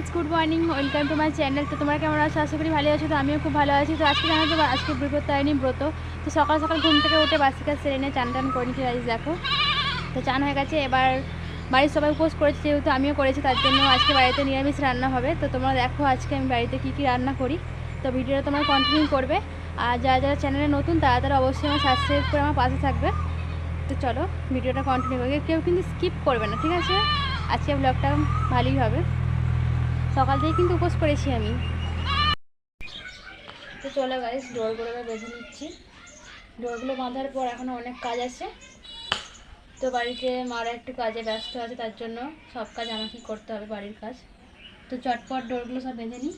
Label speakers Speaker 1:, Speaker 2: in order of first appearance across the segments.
Speaker 1: Guys good morning welcome to my channel তো তোমরা কেমন আছো? আশা করি ভালো আছো, তো আমিও খুব ভালো আছি। তো আজকে জানো তো, আজকে বৃহত্তারিণী ব্রত। তো সকাল সকাল ঘুম থেকে উঠে বাসি কাজ সেরে নিয়ে চান টান করে নিচ্ছি গাইজ দেখো। তো চান হয়ে গেছে, এবার বাড়ির সবাই উপোস করেছে, যেহেতু আমিও করেছি, তার জন্য আজকে বাড়িতে নিরামিষ রান্না হবে। তো তোমরা দেখো আজকে আমি বাড়িতে কী কী রান্না করি। তো ভিডিওটা তোমরা কন্টিনিউ করবে। আর যারা যারা চ্যানেলে নতুন, তারা তারা অবশ্যই আমার সাবস্ক্রাইব করে আমার পাশে থাকবে। তো চলো, ভিডিওটা কন্টিনিউ করবে। কেউ কিন্তু স্কিপ করবে না, ঠিক আছে? আজকে ব্লগটা ভালোই হবে। সকাল থেকে কিন্তু উপোস করেছি আমি। তো চলো গাইস ডোরগুলো এবার বেঁধে নিচ্ছি। ডোরগুলো বাঁধার পর এখনও অনেক কাজ আছে। তো বাড়িতে মারা একটু কাজে ব্যস্ত আছে, তার জন্য সব কাজ আমাকেই করতে হবে বাড়ির কাজ। তো চটপট ডোরগুলো সব বেঁধে নিই।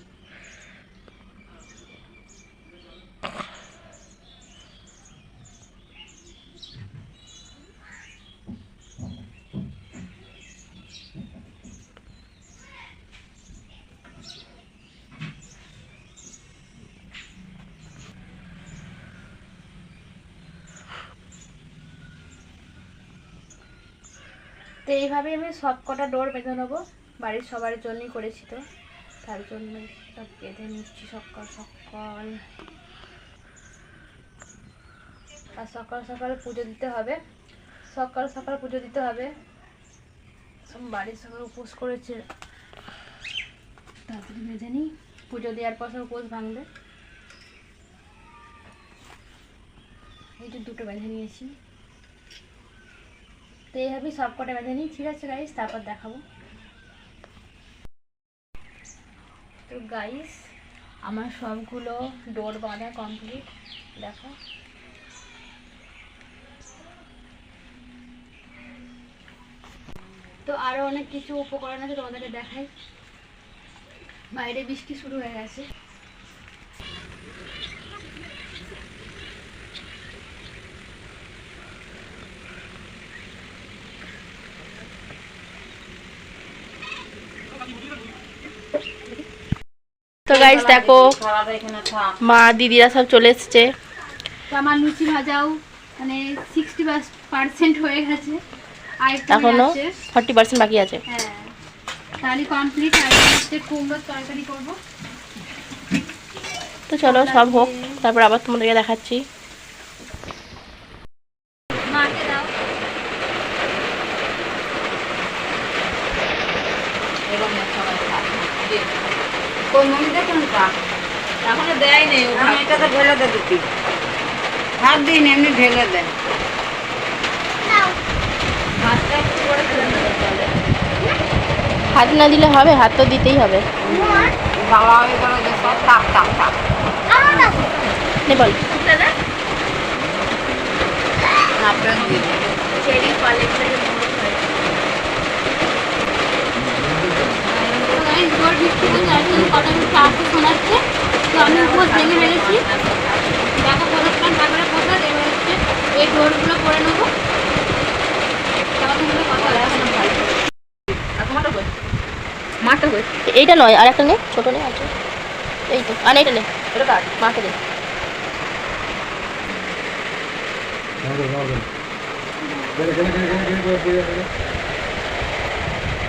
Speaker 1: তো এইভাবে আমি সব কটা ডোর বেঁধে নেব। বাড়ির সবার জন্যই করেছি তো। তার জন্য সব বেঁধে নিচ্ছি সকাল সকাল। আর সকাল সকাল পুজো দিতে হবে। সকাল সকাল পুজো দিতে হবে। সব বাড়ির সবাই উপোস করেছে। তাড়াতাড়ি বেঁধে নিই। পুজো দেওয়ার পর সব উপোস ভাঙবে। এই যে দুটো বেঁধে নিয়েছি। তো এইভাবে সব কটা বেঁধে নিই। ঠিক আছে গাইস তারপর দেখাবো। তো গাইস আমার সবগুলো ডোর বাঁধা কমপ্লিট দেখো। তো আরও অনেক কিছু উপকরণ আছে তোমাদেরকে দেখাই। বাইরে বৃষ্টি শুরু হয়ে গেছে।
Speaker 2: গাইস দেখো মা দিদিরা সব চলে এসছে।
Speaker 1: তো আমার লুচি ভাজাও মানে সিক্সটি পার্সেন্ট হয়ে গেছে। আর এখনও
Speaker 2: ফর্টি পার্সেন্ট বাকি আছে।
Speaker 1: হ্যাঁ। তাহলে কমপ্লিট আর কুমড়োর তরকারি করব।
Speaker 2: তো চলো সব হোক। তারপর আবার তোমাদেরকে দেখাচ্ছি।
Speaker 1: মাকে দাও
Speaker 3: এখনও দেয়নি আমি এটাতে ঢেলে দে দুটি। হাত দিন এমনি ঢেলে দেয়।
Speaker 2: হাত না দিলে হবে হাত তো দিতেই হবে।
Speaker 3: বাবা ওই করে যে সব
Speaker 2: নে। বল।
Speaker 1: পালে জোর বৃষ্টি হচ্ছে আর কি কটা মিনিট আসতে শোনাচ্ছে। তো আমি উপোস ভেঙে ফেলেছি। দেখো প্রসাদ ঠাকুরের প্রসাদ এবার হচ্ছে এই ডোরগুলো করে নেব।
Speaker 2: এইটা নয় আর একটা নে ছোট নে আছে এই তো আর এইটা নে এটা কাট মাকে দে।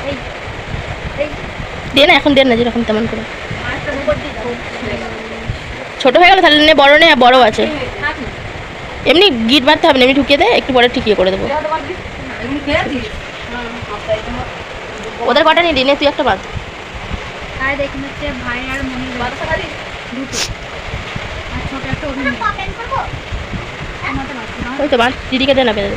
Speaker 1: এই এই।
Speaker 2: দে না, এখন দে না, যেরকম তেমন করে। ছোট হয়ে গেল, তাহলে নে, বড় নে বড় আছে। এমনি গিট মারতে হবে এমনি ঢুকিয়ে দে, একটু পরে ঠিকিয়ে করে দেবো। ওদের কটা নিয়ে নে, তুই একটা বাদ। ওই তো দিদিকে দে না দেবে।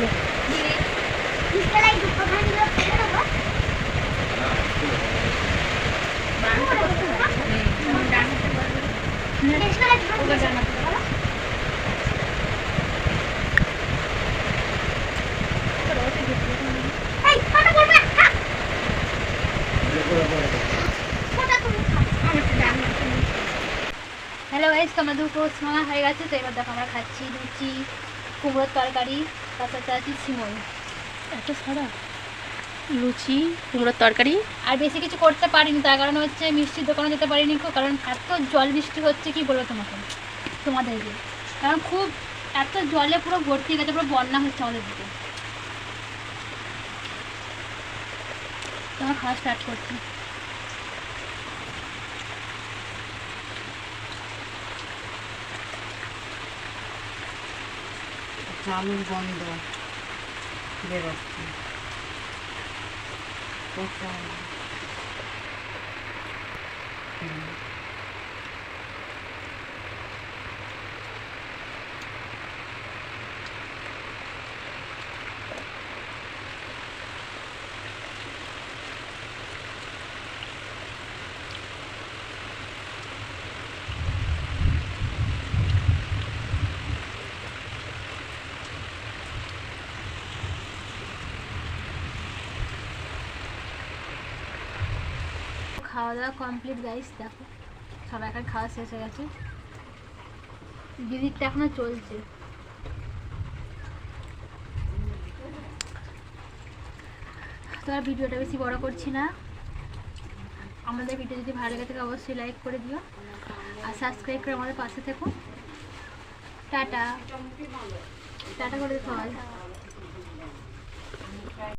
Speaker 1: হ্যালো গাইস তোমরা দুটো স্নানা হয়ে গেছে, তো এবার দেখো আমরা খাচ্ছি লুচি, কুমড়োর তরকারি তার সাথে আছে
Speaker 2: এত সারা লুচি কুমড়োর তরকারি।
Speaker 1: আর বেশি কিছু করতে পারিনি তার কারণ হচ্ছে মিষ্টির দোকানে যেতে পারিনি কারণ এত জল বৃষ্টি হচ্ছে কি বলব তোমাকে? তোমাদেরকে। কারণ খুব এত জলে পুরো ভর্তি গেছে পুরো বন্যা হচ্ছে আমাদের দিকে। তোমার খাওয়া স্টার্ট করছি।
Speaker 3: চালু বন্ধ। বেরোচ্ছে। ござい。
Speaker 1: うん খাওয়া দাওয়া কমপ্লিট গাইস দেখো। সবাই এখন খাওয়া শেষ হয়ে গেছে। দিদিরটা এখনও চলছে। তো আর ভিডিওটা বেশি বড় করছি না। আমাদের ভিডিও যদি ভালো লাগে থাকে, অবশ্যই লাইক করে দিও। আর সাবস্ক্রাইব করে আমাদের পাশে থেকো। টাটা। টাটা করে সবাই।